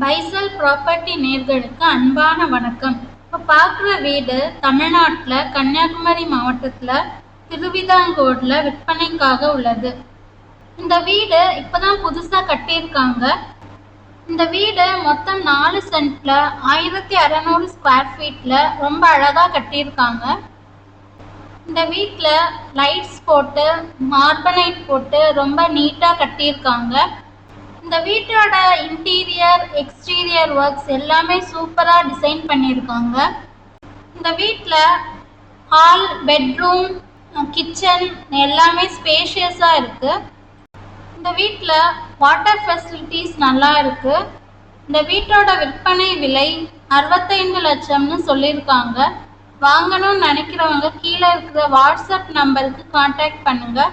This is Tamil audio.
பைசல் ப்ராப்பர்ட்டி நேர்களுக்கு அன்பான வணக்கம். இப்போ பார்க்குற வீடு தமிழ்நாட்டில் கன்னியாகுமரி மாவட்டத்தில் திருவிதாங்கோடில் விற்பனைக்காக உள்ளது. இந்த வீடு இப்போ தான் புதுசாக கட்டியிருக்காங்க. இந்த வீடு மொத்தம் நாலு சென்ட்டில் ஆயிரத்தி அறநூறு ஸ்கொயர் ஃபீட்டில் ரொம்ப அழகாக கட்டியிருக்காங்க. இந்த வீட்டில் லைட்ஸ் போட்டு மார்பனைட் போட்டு ரொம்ப நீட்டாக கட்டியிருக்காங்க. இந்த வீட்டோட இன்டீரியர் எக்ஸ்டீரியர் ஒர்க்ஸ் எல்லாமே சூப்பராக டிசைன் பண்ணியிருக்காங்க. இந்த வீட்டில் ஹால் பெட்ரூம் கிச்சன் எல்லாமே ஸ்பேஷியஸாக இருக்குது இந்த வீட்டில் வாட்டர் ஃபெசிலிட்டிஸ் நல்லா இருக்குது இந்த வீட்டோட விற்பனை விலை அறுபத்தைந்து லட்சம்னு சொல்லியிருக்காங்க. வாங்கணும்னு நினைக்கிறவங்க கீழே இருக்கிற வாட்ஸ்அப் நம்பருக்கு காண்டாக்ட் பண்ணுங்கள்